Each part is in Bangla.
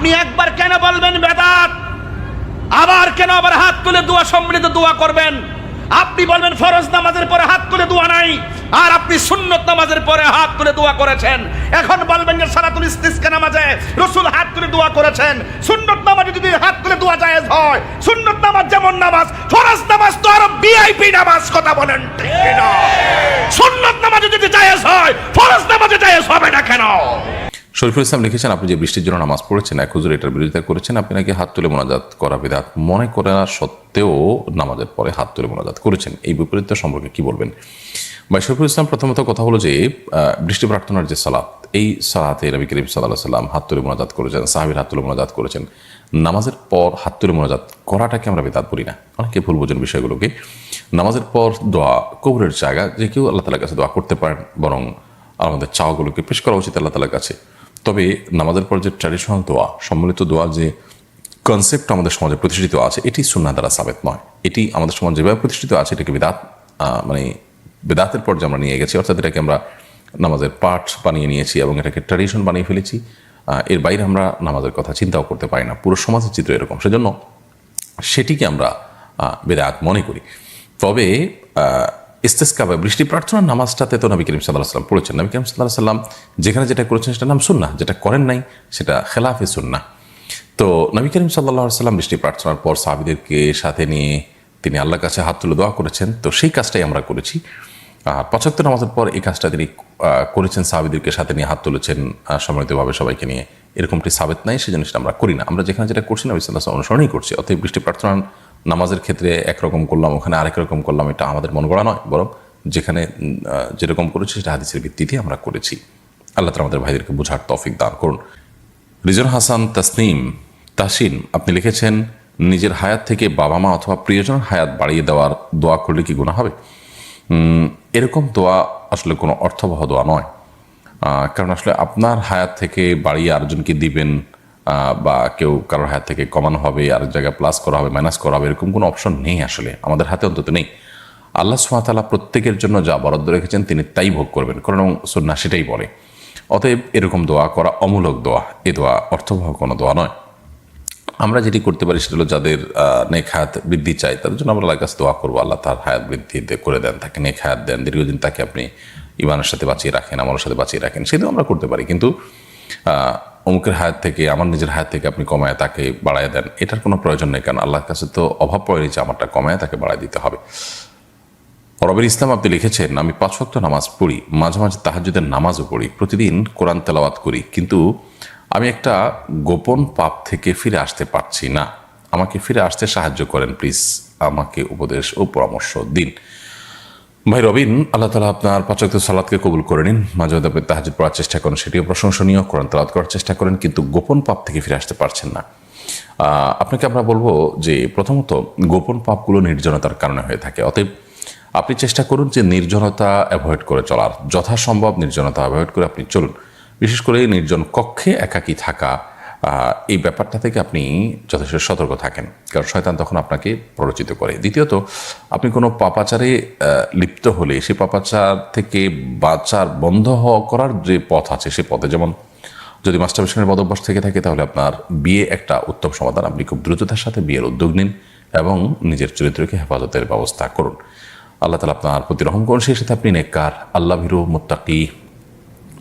আপনি একবার কেন বলবেন বেদাত? আবার কেন আবার হাত তুলে দোয়া, সম্মিলিত দোয়া করবেন? আপনি বলবেন ফরজ নামাজের পরে হাত তুলে দোয়া নাই, আর আপনি সুন্নত নামাজের পরে হাত তুলে দোয়া করেছেন। এখন বলবেন যে সারাতুল ইস্তিসকা নামাজে রসুল হাত তুলে দোয়া করেছেন। সুন্নত নামাজে যদি হাত তুলে দোয়া জায়েজ হয়, সুন্নত নামাজ যেমন নামাজ, ফরজ নামাজ তো আরও ভিআইপি নামাজ কথা বলেন, ঠিক কিনা? সুন্নত নামাজে যদি জায়েজ হয়, ফরজ নামাজে জায়েজ হবে না কেন? শরীফুল ইসলাম লিখেছেন, আপনি যে বৃষ্টির জন্য নামাজ পড়েছেন, এক হুজুর এটার বিরোধিতা করেছেন, আপনি নাকি হাত তুলে মোনাজাত করা বিধাত মনে করা সত্ত্বেও নামাজের পরে হাত তুলে মোনাজাত করেছেন। এই বিপরীত সম্পর্কে কি বলবেন? ভাই, শরীফুল ইসলাম প্রথমত কথা হলো যে বৃষ্টি প্রার্থনার যে সালাত, এই সালাতে নবী করিম সাল্লাহ সাল্লাম হাত তুলে মোনাজাত করেছেন, সাহাবির হাত তুলে মোনাজাত করেছেন। নামাজের পর হাত তুলে মোনাজাত করাটাকে আমরা বেদাত বলি না। অনেকে ভুল বোঝেন বিষয়গুলোকে। নামাজের পর দোয়া, কবরের জায়গা, যে কেউ আল্লাহ তালার কাছে দোয়া করতে পারেন, বরং আমাদের চাওয়াগুলোকে পেশ করা উচিত আল্লাহ তালার কাছে। তবে নামাজের পর যে ট্র্যাডিশনাল দোয়া, সম্মিলিত দোয়া যে কনসেপ্ট আমাদের সমাজে প্রতিষ্ঠিত আছে, এটি সুন্না দ্বারা সাবেত নয়। এটি আমাদের সমাজে যেভাবে প্রতিষ্ঠিত আছে, এটাকে বেদাত মানে বেদাতের পর্যায়ে আমরা নিয়ে গেছি অর্থাৎ এটাকে আমরা নামাজের পাঠ বানিয়ে নিয়েছি এবং এটাকে ট্র্যাডিশন বানিয়ে ফেলেছি এর বাইরে আমরা নামাজের কথা চিন্তাও করতে পারি না। পুরো সমাজের চিত্র এরকম। সেজন্য সেটিকে আমরা বেদাত মনে করি। তবে ইস্তেস্কা বা বৃষ্টি প্রার্থনার নামাজটাতে তো নবী করিম সাল্লাহ সাল্লাম পড়েছেন। নবী করিম সাল্লাহ সাল্লাম যেখানে যেটা করেছেন সেটা নাম সুন্না যেটা করেন নাই সেটা খেলাফে সুন্না তো নবী করিম সাল্লাহ সাল্লাম বৃষ্টি প্রার্থনার পর সাহাবিদেরকে সাথে নিয়ে তিনি আল্লাহর কাছে হাত তুলে দোয়া করেছেন। তো সেই কাজটাই আমরা করেছি। আর পাঁচক্ত নামাজের পর এই কাজটা তিনি করেছেন সাহাবিদেরকে সাথে নিয়ে হাত তুলেছেন আহ, সম্মিলিতভাবে সবাইকে নিয়ে। এরকমটি সাবেত নাই সেই জিনিসটা আমরা করি না। আমরা যেখানে যেটা করছি নবী সাল্লাহ অনুসরণই করছি অতএব বৃষ্টি প্রার্থনা নামাজের ক্ষেত্রে একরকম করলাম, ওখানে আরেক রকম করলাম, এটা আমাদের মন গড়া নয়, বরং যেখানে যেরকম করেছি সেটা হাদিসের ভিত্তিতে আমরা করেছি। আল্লাহ তালা আমাদের ভাইদেরকে বোঝার তফিক দান করুন। রিজন হাসান তাসনিম তাসিন আপনি লিখেছেন, নিজের হায়াত থেকে বাবা মা অথবা প্রিয়জনের হায়াত বাড়িয়ে দেওয়ার দোয়া করলে কি গুণা হবে? এরকম দোয়া আসলে কোনো অর্থবহ দোয়া নয়। কারণ আসলে আপনার হায়াত থেকে বাড়িয়ে আরেকজনকে দিবেন বা কেউ কারোর হাত থেকে কমানো হবে, আরেক জায়গায় প্লাস করা হবে মাইনাস করা হবে, এরকম কোনো অপশন নেই আসলে। আমাদের হাতে অন্তত নেই। আল্লাহ সুমাতালা প্রত্যেকের জন্য যা বরাদ্দ রেখেছেন, তিনি তাই ভোগ করবেন। কারণ সন্না সেটাই বলে। অতএব এরকম দোয়া করা অমূলক দোয়া। এ দোয়া অর্থবহ কোনো দোয়া নয়। আমরা যেটি করতে পারি সেটা হলো যাদের নেক হায়াত বৃদ্ধি চাই তাদের জন্য আমরা আল্লাহর কাছে দোয়া করব। আল্লাহ তার হায়াত বৃদ্ধি করে দেন, তাকে নেক হায়াত দেন। দীর্ঘদিন তাকে আপনি ইমানের সাথে বাঁচিয়ে রাখেন আমার সাথে বাঁচিয়ে রাখেন, সেটাও আমরা করতে পারি। কিন্তু অমুকের হায়াত থেকে, আমার নিজের হায়াত থেকে আপনি কমায়, তাকে বাড়ায় দেন। এটার কোনো প্রয়োজন নেই, কারণ আল্লাহর কাছে তো অভাব পড়েনি যে আমারটা কমায়, তাকে বাড়ায় দিতে হবে। রবের ইসলাম আপনি লিখেছেন, আমি পাঁচ ওয়াক্ত নামাজ পড়ি, মাঝে মাঝে তাহাজুদের নামাজও পড়ি, প্রতিদিন কোরআন তেলাওয়াত করি, কিন্তু আমি একটা গোপন পাপ থেকে ফিরে আসতে পারছি না। আমাকে ফিরে আসতে সাহায্য করেন, প্লিজ, আমাকে উপদেশ ও পরামর্শ দিন। ভাই রবিন, আল্লাহ তালা আপনার পাঁচক্ত সালাদকে কবুল করে নিন। মাঝে মাঝে আপনি তাহাজুদ পড়ার চেষ্টা করেন, সেটিও প্রশংসনীয়। কোরআন তেলাওয়াত করার চেষ্টা করেন, কিন্তু গোপন পাপ থেকে ফিরে আসতে পারছেন না। আপনাকে আমরা বলব যে প্রথমত গোপন পাপগুলো নির্জনতার কারণে হয়ে থাকে। অতএব আপনি চেষ্টা করুন যে নির্জনতা অ্যাভয়েড করে চলার। যথাসম্ভব নির্জনতা অ্যাভয়েড করে আপনি চলুন। বিশেষ করে নির্জন কক্ষে একাকী থাকা এই ব্যাপারটা থেকে আপনি যথেষ্ট সতর্ক থাকেন, কারণ শয়তান তখন আপনাকে প্ররোচিত করে। দ্বিতীয়ত, আপনি কোনো পাপাচারে লিপ্ত হলে সে পাপাচার থেকে বাঁচার, বন্ধ হওয়া করার যে পথ আছে সে পথে, যেমন যদি মাস্টারবেশনের বদভ্যাস থেকে থাকে, তাহলে আপনার বিয়ে একটা উত্তম সমাধান। আপনি খুব দ্রুততার সাথে বিয়ের উদ্যোগ নিন এবং নিজের চরিত্রকে হেফাজতের ব্যবস্থা করুন। আল্লাহ তালা আপনার প্রতি রহম করুন। সেই সাথে আপনি নেককার আল্লাহ ভীরু মুত্তাকি,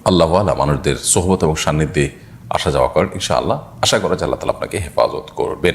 আল্লাহ আল্লাহ মানুষদের সোহবত এবং সান্নিধ্যে আসা যাওয়া করেন ইনশাআল্লাহ। আশা করা যে আল্লাহ তালা আপনাকে হেফাজত করবেন।